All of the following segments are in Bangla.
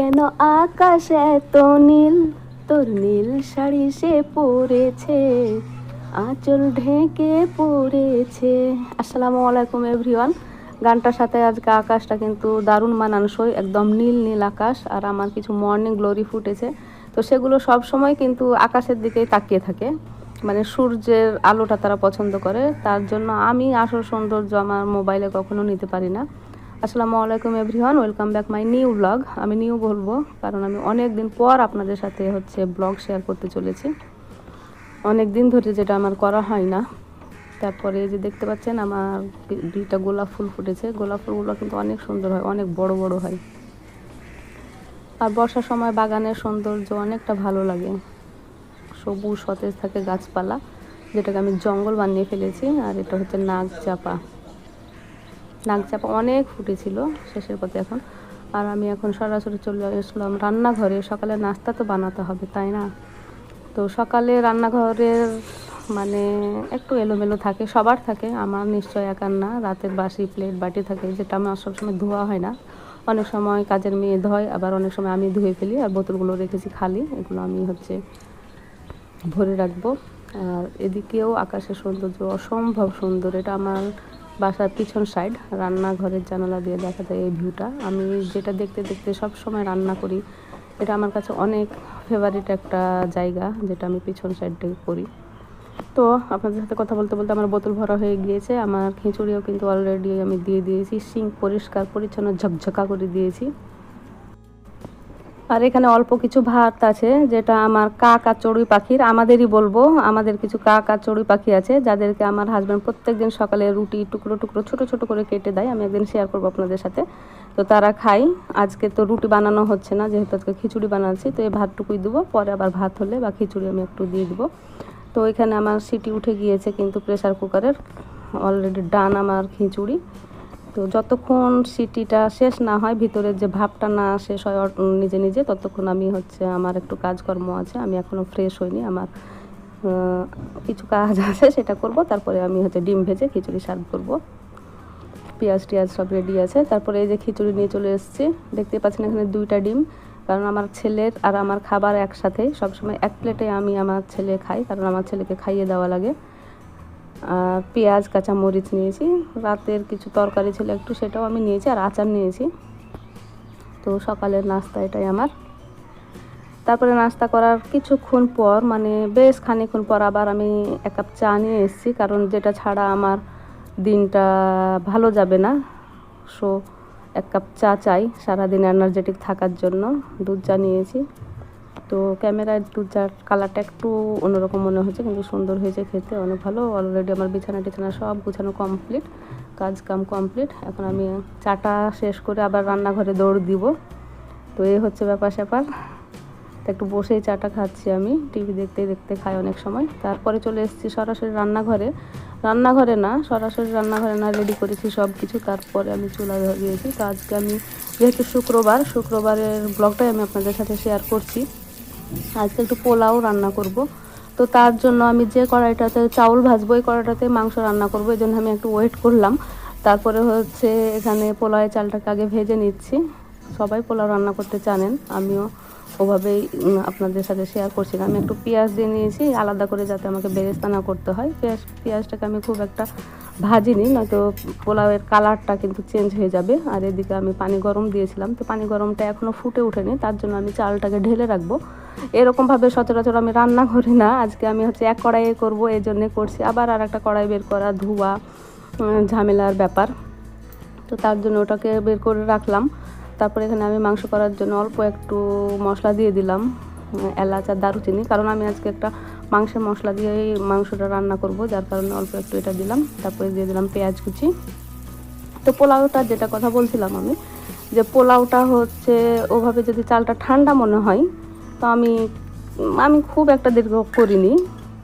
কেন আকাশ এত নীল? তোর নীল শাড়ি সে পরেছে, আঁচল ঢেকে পড়েছে আসসালামু আলাইকুম, এভরিওয়ান। গানটার সাথে আজকে আকাশটা কিন্তু দারুণ মানানসই, একদম নীল নীল আকাশ, আর আমার কিছু মর্নিং গ্লোরি ফুটেছে। তো সেগুলো সব সময় কিন্তু আকাশের দিকেই তাকিয়ে থাকে। মানে সূর্যের আলোটা তারা পছন্দ করে, তার জন্য আমি আসল সৌন্দর্য আমার মোবাইলে কখনো নিতে পারি না। আসসালামু আলাইকুম everyone, welcome back my new blog. আমি নিউ বলব, কারণ আমি অনেক দিন পর আপনাদের সাথে হচ্ছে ব্লগ শেয়ার করতে চলেছি। অনেক দিন ধরে যেটা আমার করা হয় না। তারপরে যে দেখতে পাচ্ছেন, আমার দুইটা গোলাপ ফুল ফুটেছে। গোলাপ ফুলগুলো কিন্তু অনেক সুন্দর হয়, অনেক বড় বড় হয়। আর বর্ষার সময় বাগানের সৌন্দর্য অনেকটা ভালো লাগে। সবুজ সতেজ থাকে গাছপালা, যেটাকে আমি জঙ্গল বানিয়ে ফেলেছি, আর এটা হচ্ছে নাগ চাপা নাগ চাপা অনেক ফুটেছিল, শেষের পথে এখন। আর আমি এখন সরাসরি চলে আসলাম রান্নাঘরে। সকালে নাস্তা তো বানাতে হবে, তাই না? তো সকালে রান্নাঘরের মানে একটু এলোমেলো থাকে, সবার থাকে। আমার নিশ্চয় একার না, রাতের বাসি প্লেট বাটি থাকে, যেটা আমার সবসময় ধোয়া হয় না। অনেক সময় কাজের মেয়ে ধয়, আবার অনেক সময় আমি ধুয়ে ফেলি আর বোতলগুলো রেখেছি খালি। এগুলো আমি হচ্ছে ভরে রাখব। আর এদিকেও আকাশের সৌন্দর্য অসম্ভব সুন্দর। এটা আমার বাসার পিছন সাইড রান্নাঘরের জানালা দিয়ে দেখা যায় এই ভিউটা আমি যেটা দেখতে দেখতে সব সময় রান্না করি, এটা আমার কাছে অনেক ফেভারিট একটা জায়গা, যেটা আমি পিছন সাইড থেকে করি। তো আপনাদের সাথে কথা বলতে বলতে আমার বোতল ভরা হয়ে গিয়েছে, আমার খিচুড়িও কিন্তু অলরেডি আমি দিয়ে দিয়েছি, সিঙ্ক পরিষ্কার, পরিচ্ছন্ন, ঝকঝকা করে দিয়েছি। আর এখানে অল্প কিছু ভাত আছে, যেটা আমার কাক আর চড়ুই পাখির, আমাদেরই বলব, আমাদের কিছু কাক আর চড়ুই পাখি আছে, যাদেরকে আমার হাজব্যান্ড প্রত্যেকদিন সকালে রুটি টুকরো টুকরো, ছোট ছোট করে কেটে দেয়, আমি একদিন শেয়ার করব আপনাদের সাথে। তো তারা খাই আজকে তো রুটি বানানো হচ্ছে না, যেহেতু আজকে খিচুড়ি বানাচ্ছি, তো এই ভাতটুকুই দেবো, পরে আবার ভাত হলে বা খিচুড়ি আমি একটু দিয়ে দেবো। তো এখানে আমার সিটি উঠে গিয়েছে কিন্তু প্রেশার কুকারের অলরেডি ডান আমার খিচুড়ি। তো যতক্ষণ সিটিটা শেষ না হয়, ভিতরের যে ভাবটা না শেষ হয় নিজে নিজে, ততক্ষণ আমি হচ্ছে আমার একটু কাজকর্ম আছে। আমি এখনও ফ্রেশ হইনি, আমার কিছু কাজ আছে, সেটা করব। তারপরে আমি হচ্ছে ডিম ভেজে খিচুড়ি সার্ভ করব। পেঁয়াজ টিয়াজ সব রেডি আছে। তারপরে এই যে খিচুড়ি নিয়ে চলে এসেছি, দেখতে পাচ্ছেন এখানে দুইটা ডিম। কারণ আমার ছেলের আর আমার খাবার একসাথে সবসময় এক প্লেটে আমি আমার ছেলে খাই, কারণ আমার ছেলেকে খাইয়ে দেওয়া লাগে। পেঁয়াজ কাঁচা মরিচ নিয়েছি। রাতের কিছু তরকারি ছিল একটু, সেটাও আমি নিয়েছি আর আচার নিয়েছি। তো সকালের নাস্তা এটাই আমার। তারপরে নাস্তা করার কিছুক্ষণ পর মানে বেশ খানিক্ষণ পর আবার আমি এক কাপ চা নিয়ে এসেছি, কারণ যেটা ছাড়া আমার দিনটা ভালো যাবে না। সো এক কাপ চা চাই, সারাদিন এনার্জেটিক থাকার জন্য। দুধ চা নিয়েছি। তো ক্যামেরায় দুধ চার কালারটা একটু অন্যরকম মনে হচ্ছে, কিন্তু সুন্দর হয়েছে খেতে, অনেক ভালো। অলরেডি আমার বিছানা টিছানা সব গুছানো কমপ্লিট কাজ কাম কমপ্লিট এখন আমি চাটা শেষ করে আবার রান্নাঘরে দৌড় দিব। তো এই হচ্ছে ব্যাপার স্যাপার। তো একটু বসেই চাটা খাচ্ছি আমি টিভি দেখতে দেখতে খাই অনেক সময়। তারপরে চলে এসেছি সরাসরি রান্নাঘরে। রান্নাঘরে না, সরাসরি রান্নাঘরে না রেডি করেছি সব কিছু তারপরে আমি চুলা ধরিয়েছি তো আজকে আমি, যেহেতু শুক্রবার, শুক্রবারের ব্লগটাই আমি আপনাদের সাথে শেয়ার করছি। আজকে একটু পোলাও রান্না করব। তো তার জন্য আমি যে কড়াইটাতে চাউল ভাজবো, এই কড়াইটাতে মাংস রান্না করব, এই জন্য আমি একটু ওয়েট করলাম। তারপরে হচ্ছে এখানে পোলাওয়ের চালটাকে আগে ভেজে নিচ্ছি। সবাই পোলাও রান্না করতে জানেন, আমিও ওভাবেই আপনাদের সাথে শেয়ার করছি আমি একটু পেঁয়াজ দিয়ে নিয়েছি, আলাদা করে যাতে আমাকে বেরেস্তা না করতে হয়। পেঁয়াজ, পেঁয়াজটাকে আমি খুব একটা ভাজিনি নয়তো পোলাওয়ের কালারটা কিন্তু চেঞ্জ হয়ে যাবে। আর এদিকে আমি পানি গরম দিয়েছিলাম, তো পানি গরমটা এখনও ফুটে ওঠেনি, তার জন্য আমি চালটাকে ঢেলে রাখব। এরকমভাবে সচরাচর আমি রান্না করি না, আজকে আমি হচ্ছে এক কড়াইয়ে করব, এই জন্যে করছি। আবার আর একটা কড়াই বের করা, ধোয়া ঝামেলার ব্যাপার। তো তার জন্য ওটাকে বের করে রাখলাম। তারপরে এখানে আমি মাংস করার জন্য অল্প একটু মশলা দিয়ে দিলাম এলাচ আর দারুচিনি। কারণ আমি আজকে একটা মাংসের মশলা দিয়েই মাংসটা রান্না করব, যার কারণে অল্প একটু এটা দিলাম। তারপরে দিয়ে দিলাম পেঁয়াজ কুচি। তো পোলাওটা যেটা কথা বলছিলাম আমি, যে পোলাওটা হচ্ছে ওভাবে যদি চালটা ঠান্ডা মনে হয়, তো আমি আমি খুব একটা দীর্ঘ করিনি।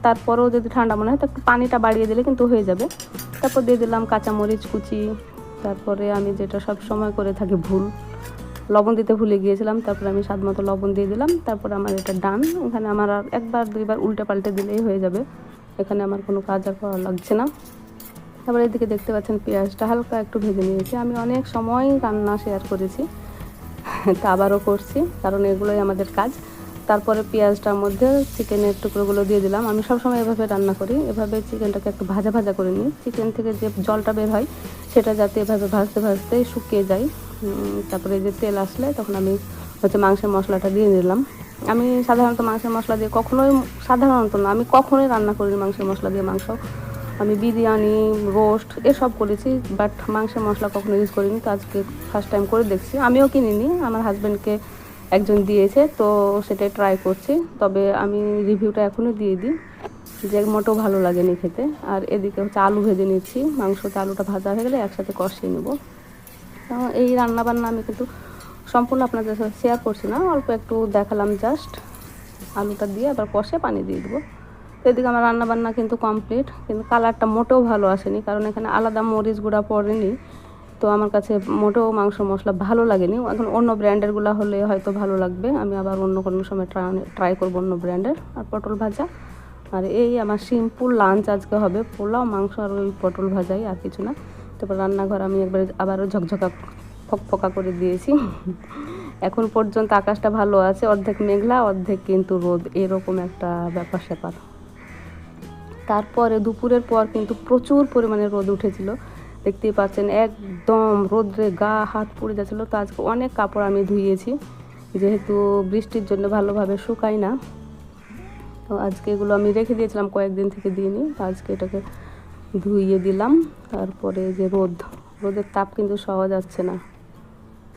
তারপরেও যদি ঠান্ডা মনে হয়, তো একটু পানিটা বাড়িয়ে দিলে কিন্তু হয়ে যাবে। তারপর দিয়ে দিলাম কাঁচামরিচ কুচি। তারপরে আমি যেটা সব সময় করে থাকি ভুল লবণ দিতে ভুলে গিয়েছিলাম, তারপরে আমি স্বাদ মতো লবণ দিয়ে দিলাম, তারপর আমার এটা ডান এখানে আমার আর একবার, দুইবার উল্টে পাল্টে দিলেই হয়ে যাবে। এখানে আমার কোনো কাজ আর করা লাগছে না। তারপরে এদিকে দেখতে পাচ্ছেন পেঁয়াজটা হালকা একটু ভেজে নিয়েছি। আমি অনেক সময় রান্না শেয়ার করেছি, তা আবারও করছি, কারণ এগুলোই আমাদের কাজ। তারপরে পেঁয়াজটার মধ্যে চিকেনের টুকরোগুলো দিয়ে দিলাম। আমি সবসময় এভাবে রান্না করি, এভাবে চিকেনটাকে একটু ভাজা ভাজা করে নিই। চিকেন থেকে যে জলটা বের হয়, সেটা যাতে এভাবে ভাজতে ভাজতে শুকিয়ে যায়। তারপরে যে তেল আসলে, তখন আমি হচ্ছে মাংসের মশলাটা দিয়ে নিলাম। আমি সাধারণত মাংসের মশলা দিয়ে কখনোই, সাধারণত না, আমি কখনোই রান্না করিনি মাংসের মশলা দিয়ে মাংস। আমি বিরিয়ানি, রোস্ট এসব করেছি বাট মাংসের মশলা কখনো ইউজ করিনি। তো আজকে ফার্স্ট টাইম করে দেখছি। আমিও কিনিনি, আমার হাজব্যান্ডকে একজন দিয়েছে, তো সেটাই ট্রাই করছি। তবে আমি রিভিউটা এখনও দিয়ে দিই, যে মোটেও ভালো লাগেনি খেতে। আর এদিকে হচ্ছে আলু ভেজে নিচ্ছি মাংসতে আলুটা ভাজা হয়ে গেলে একসাথে কষিয়ে নেব। এই রান্না বান্না আমি কিন্তু সম্পূর্ণ আপনাদের সাথে শেয়ার করছি না, অল্প একটু দেখালাম জাস্ট আলুটা দিয়ে আবার কষে পানি দিয়ে দেবো। এদিকে আমার রান্না বান্না কিন্তু কমপ্লিট কিন্তু কালারটা মোটেও ভালো আসেনি, কারণ এখানে আলাদা মরিচ গুঁড়া পড়েনি। তো আমার কাছে মোটেও মাংস মশলা ভালো লাগেনি। এখন অন্য ব্র্যান্ডেরগুলো হলে হয়তো ভালো লাগবে। আমি আবার অন্য কোনো সময় ট্রাই করব অন্য ব্র্যান্ডের আর পটল ভাজা। আর এই আমার সিম্পল লাঞ্চ আজকে হবে। পোলাও, মাংস আর ওই পটল ভাজাই, আর কিছু না। তারপর রান্নাঘর আমি একবার আবারও ঝকঝকা, ফকফকা করে দিয়েছি। এখন পর্যন্ত আকাশটা ভালো আছে, অর্ধেক মেঘলা, অর্ধেক কিন্তু রোদ, এরকম একটা ব্যাপার স্যাপার। তারপরে দুপুরের পর কিন্তু প্রচুর পরিমাণে রোদ উঠেছিল। দেখতেই পাচ্ছেন একদম রোদ্রে গা, হাত পুড়ে যাচ্ছিল। তো আজকে অনেক কাপড় আমি ধুইয়েছি যেহেতু বৃষ্টির জন্য ভালোভাবে শুকাই না। তো আজকে এগুলো আমি রেখে দিয়েছিলাম কয়েকদিন থেকে দিইনি। তো আজকে এটাকে ধুইয়ে দিলাম। তারপরে যে রোদ, রোদের তাপ কিন্তু সহজ যাচ্ছে না।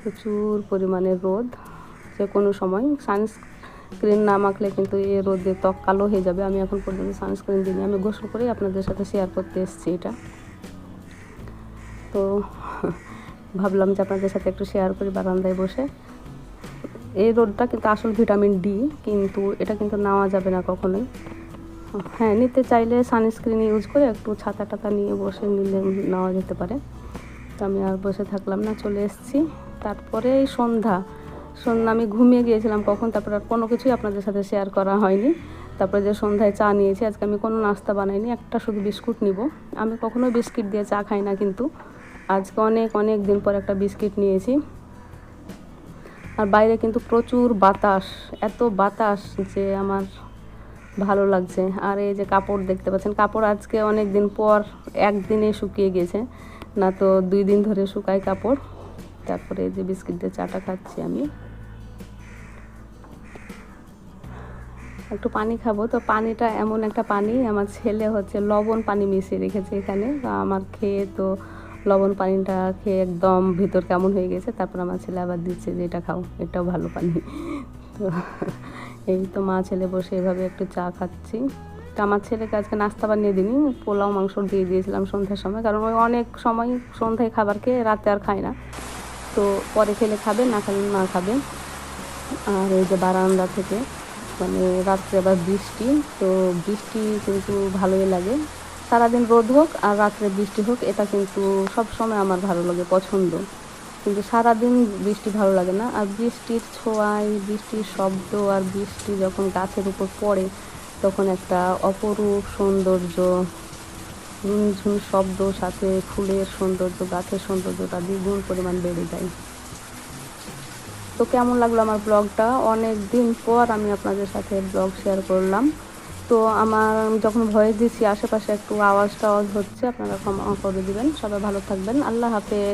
প্রচুর পরিমাণে রোদ। যে কোনো সময় সানস্ক্রিন না মাখলে কিন্তু এই রোদে ত্বক কালো হয়ে যাবে। আমি এখন পর্যন্ত সানস্ক্রিন দিইনি। আমি গোসল করেই আপনাদের সাথে শেয়ার করতে এসেছি এটা। তো ভাবলাম যে আপনাদের সাথে একটু শেয়ার করি বারান্দায় বসে। এই রোদটা কিন্তু আসল ভিটামিন ডি কিন্তু এটা কিন্তু নেওয়া যাবে না কখনোই। হ্যাঁ নিতে চাইলে সানস্ক্রিন ইউজ করে একটু ছাতা টাতা নিয়ে বসে নিলে নেওয়া যেতে পারে। তো আমি আর বসে থাকলাম না, চলে এসেছি। তারপরে এই সন্ধ্যা। সন্ধ্যা, আমি ঘুমিয়ে গিয়েছিলাম কখন? তারপরে আর কোনো কিছুই আপনাদের সাথে শেয়ার করা হয়নি। তারপরে যে সন্ধ্যায় চা নিয়েছি, আজকে আমি কোনো নাস্তা বানাইনি, একটা শুধু বিস্কুট নিব। আমি কখনো বিস্কিট দিয়ে চা খাই না কিন্তু। আজকে অনেক অনেক দিন পর একটা বিস্কিট নিয়েছি। আর বাইরে কিন্তু প্রচুর বাতাস, এত বাতাস যে আমার ভালো লাগছে। আর এই যে কাপড় দেখতে পাচ্ছেন, কাপড় আজকে অনেক দিন পর একদিনে শুকিয়ে গেছে, না তো দুই দিন ধরে শুকায় কাপড়। তারপরে এই যে বিস্কিট দিয়ে চাটা খাচ্ছি আমি। একটু পানি খাব, তো পানিটা এমন একটা পানি, আমার ছেলে হচ্ছে লবণ পানি মিশিয়ে রেখেছে এখানে আমার খেয়ে তো লবণ পানিটা খেয়ে একদম ভিতর কেমন হয়ে গেছে, তারপর আমার ছেলে আবার দিচ্ছে যে এটা খাও, এটাও ভালো পানি। তো এই তো মা ছেলে বসে এভাবে একটু চা খাচ্ছি। তো আমার ছেলেকে আজকে নাস্তা বানিয়ে দিইনি, পোলাও, মাংস দিয়ে দিয়েছিলাম সন্ধ্যার সময়, কারণ ওই অনেক সময় সন্ধ্যায় খাবার খেয়ে রাতে আর খায় না। তো পরে খেলে খাবে, না খেলে না খাবে। আর এই যে বারান্দা থেকে মানে রাত্রে আবার বৃষ্টি, তো বৃষ্টি কিন্তু ভালোই লাগে। সারাদিন রোদ হোক আর রাত্রে বৃষ্টি হোক, এটা কিন্তু সব সময় আমার ভালো লাগে, পছন্দ। কিন্তু সারাদিন বৃষ্টি ভালো লাগে না। আর বৃষ্টির ছোঁয়ায়, বৃষ্টির শব্দ আর বৃষ্টি যখন গাছের উপর পড়ে, তখন একটা অপরূপ সৌন্দর্য, ঝুনঝুন শব্দ সাথে ফুলের সৌন্দর্য, গাছের সৌন্দর্যটা দ্বিগুণ পরিমাণ বেড়ে যায়। তো কেমন লাগল আমার ব্লগটা? অনেক দিন পর আমি আপনাদের সাথে ব্লগ শেয়ার করলাম। তো আমার যখন ভয়েস দিচ্ছি আশেপাশে একটু আওয়াজ টাওয়াজ হচ্ছে, আপনারা ক্ষমা করে দিবেন। সবাই ভালো থাকবেন। আল্লাহ হাফেজ।